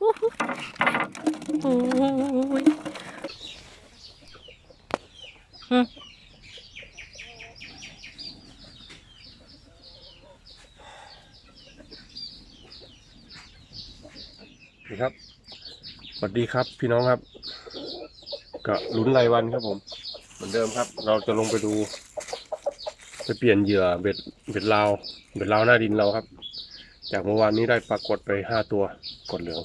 โอ้ยอืมสวัสดีครับ สวัสดีครับพี่น้องครับ ก็ลุ้นรายวันครับผม เหมือนเดิมครับ เราจะลงไปดู ไปเปลี่ยนเหยื่อเบ็ดเบ็ดลาว เบ็ดลาวหน้าดินเราครับ จากเมื่อวานนี้ได้ปรากฏไปห้าตัวกดเหลือง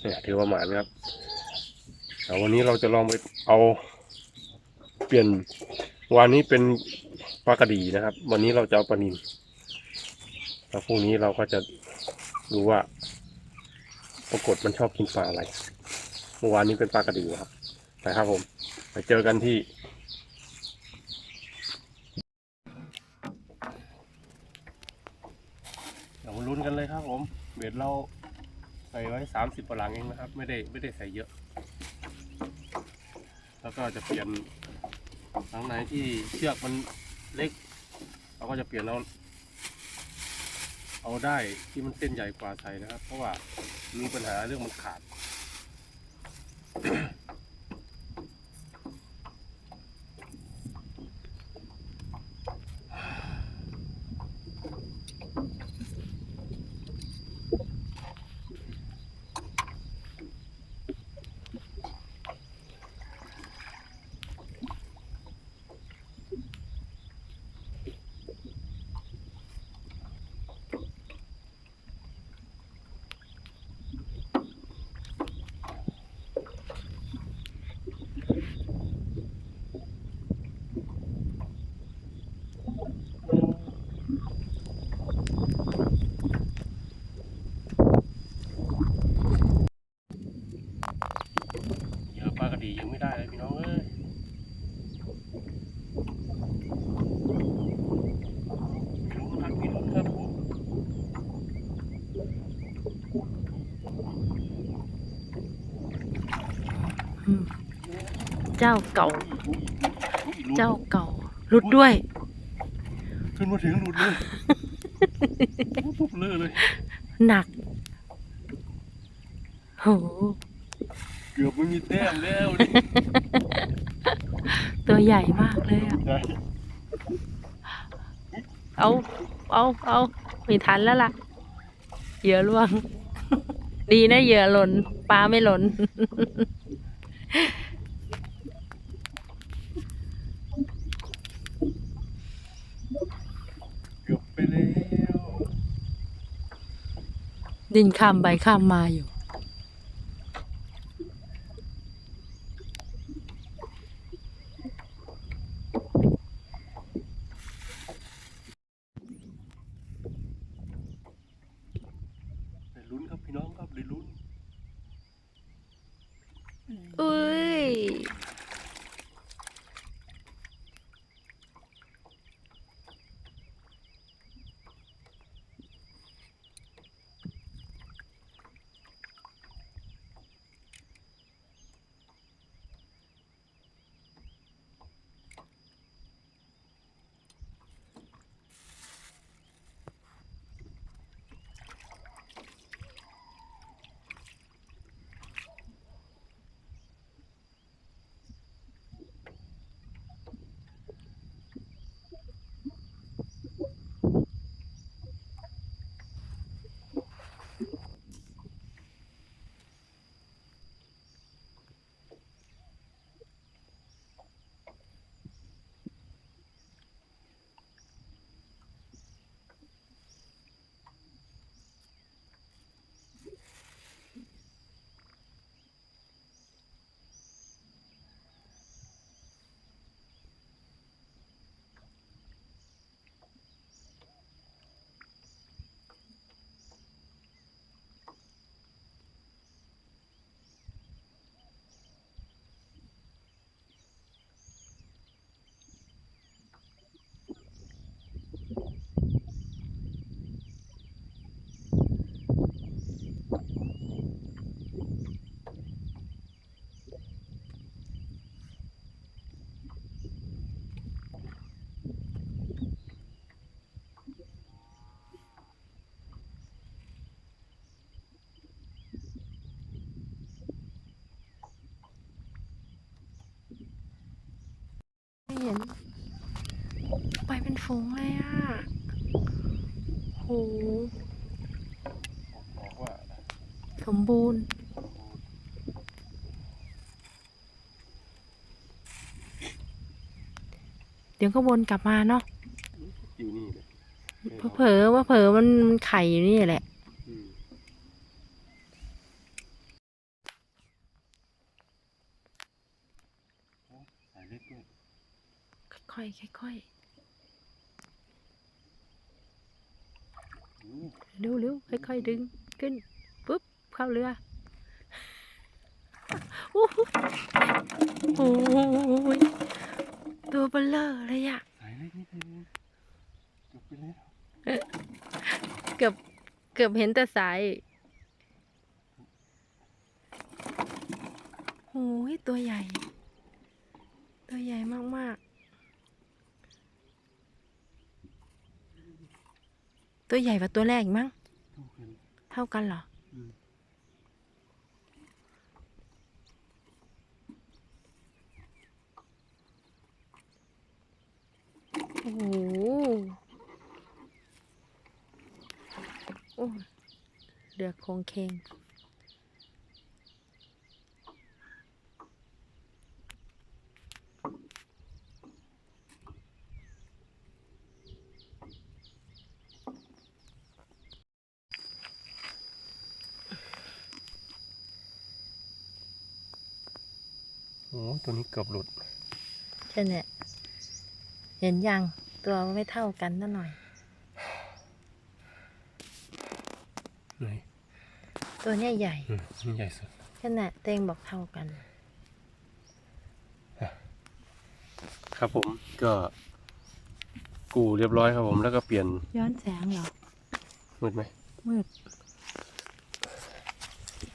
เนี่ยถือว่าหมานครับแต่วันนี้เราจะลองไปเอา เปลี่ยนวันนี้เป็นปลากระดีนะครับ วันนี้เราจะเอาปลานิลแล้วพรุ่งนี้เราก็จะรู้ว่า ปรากฏมันชอบกินปลาอะไรเมื่อวานนี้เป็นปลากระดีครับไปครับผม ไปเจอกันที่เดี๋ยวมาลุ้นกันเลยครับผม เบ็ดเรา ใส่ไว้สามสิบปลังเองนะครับ ไม่ได้ไม่ได้ใส่เยอะ แล้วก็จะเปลี่ยนทางไหนที่เชือกมันเล็ก เราก็จะเปลี่ยนเอาเอาได้ที่มันเส้นใหญ่กว่าใส่นะครับ เพราะว่ามีปัญหาเรื่องมันขาด เหยื่อปลากระดียังไม่ได้เลยพี่น้องเอ้ยลุ้นครับพี่ลุ้นครับผม อืม เจ้าเก่าอุ๊ยอุ๊ยอุ๊ยลุ้นเจ้าเก่ารุดด้วย ขึ้นมาถึงหลุดเลยปุ๊บเลยเลย หนักโหเกือบไม่มีแต้มแล้วนี่ตัวใหญ่มากเลยอะใช่เอา เอา เอาไม่ทันแล้วล่ะ เหยื่อล่วง ดีนะเหยื่อหล่น ปลาไม่หล่น เกือบไปแล้ว ดินข้ามไปข้ามมาอยู่ ฝูงเลยอะโหบอกว่าสมบูรณ์เดี๋ยวก็วนกลับมาเนาะอยู่นี่เลยเผลอๆว่าเผลอมันมันไข่อยู่นี่แหละอืมโอ้สายเล็กด้วยค่อยๆ ค่อยอู้ๆเร็วๆค่อยๆดึงขึ้นปุ๊บเข้าเรือโอ้โหตัวเบลเลอร์เลยอะเล็กนิดเดียวจบไปแล้วเกือบเกือบเห็นแต่สายโอ้ยตัวใหญ่ ตัวใหญ่มากๆ ตัวใหญ่กว่าตัวแรกอีกมั้งทุกคนเท่ากันเหรออืมโอ้โหโอ้ยเดือกโคงเคง โอ้ตัวนี้เกือบหลุดใช่เนี่ยเห็นยังตัวไม่เท่ากันนั่นหน่อยไหนตัวเนี้ยใหญ่อืมนี่ใหญ่สุดขนาดเตงบอกเท่ากัน ครับผมก็กูเรียบร้อยครับผมแล้วก็เปลี่ยนย้อนแสงเหรอมืดไหมมืด เห็น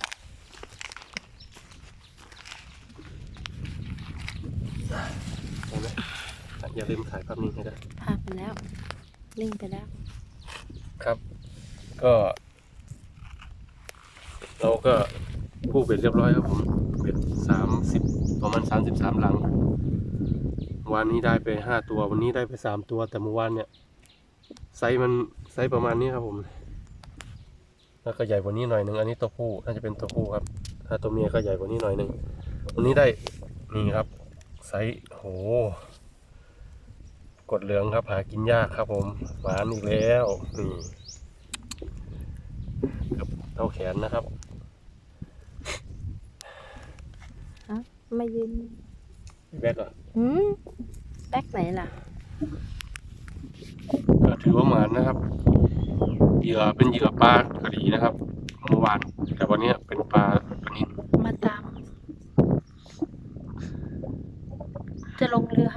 ไหม อย่าลืมถ่ายภาพนี้ให้ได้พาไปแล้วลิงไปแล้ว ครับ ก็ เราก็กู้เบ็ดเรียบร้อยครับผมเบ็ดสามสิบประมาณสามสิบสามหลัง วันนี้ได้ไปห้าตัว วันนี้ได้ไปสามตัว แต่เมื่อวานเนี่ยไซส์มันไซส์ประมาณนี้ครับผม แล้วก็ใหญ่กว่านี้หน่อยหนึ่งอันนี้ตัวผู้น่าจะเป็นตัวผู้ครับ ถ้าตัวเมียก็ใหญ่กว่านี้หน่อยหนึ่งวันนี้ได้นี่ครับ ไซส์โห กดเหลืองครับหากินยากครับผมหวานอีกแล้วนี่กับเท่าแขนนะครับไม่ยืนพี่แบกอะหืมแบ็กไหนล่ะก็ถือว่าหมานนะครับเหยื่อเป็นเหยื่อปลากระดีนะครับเมื่อวานแต่วันนี้เป็นปลาปลานิลมาตาม จะลงเรือ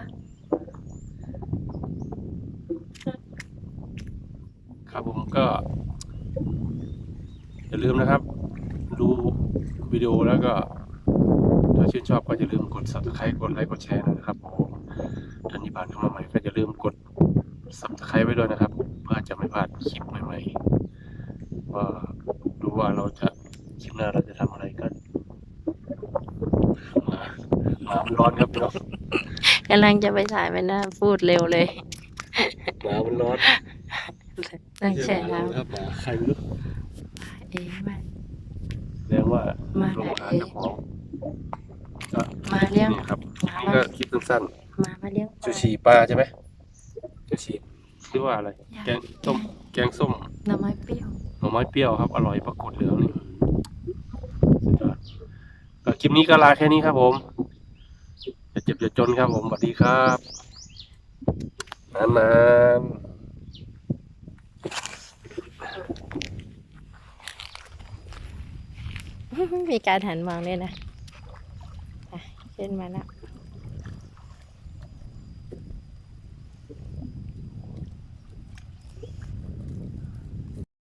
ครับผมก็ อย่าลืมนะครับ ดูวิดีโอแล้วก็ ถ้าชื่นชอบก็อย่าลืมกด subscribe กดไลค์กดแชร์นะครับผมท่านที่ผ่านเข้ามาใหม่ก็อย่าลืมกด subscribe ไว้ด้วยนะครับ เพื่อจะไม่พลาดคลิปใหม่ๆว่าดูว่าเราจะคลิปหน้าเราจะทำอะไรกันมาหมามัน ร้อนครับพี่น้องกำลังจะไปถ่ายไปนะพูดเร็วเลยหมามันร้อนนั่งแช่น้ครับหมาใครไม่รู้ำเอ๊ะมาแสดงว่ามาลงหาเจ้าของก็มาเลี้ยงนี่ครับมานี่ก็คลิปสั้นมามาเลี้ยงๆชูชีปลาใช่ไหมชูชีหรือว่าอะไรย่าแกงส้มแกงส้มหน่อไม้เปรี้ยวหน่อไม้เปรี้ยวครับอร่อยปรากฏเหลืองนี่สุดยอดก็คลิปนี้ก็ลาแค่นี้ครับผม เจ็บจะจนครับผมสวัสดีครับนานๆมีการหันมองด้วยนะะขึ้นมาแล้ว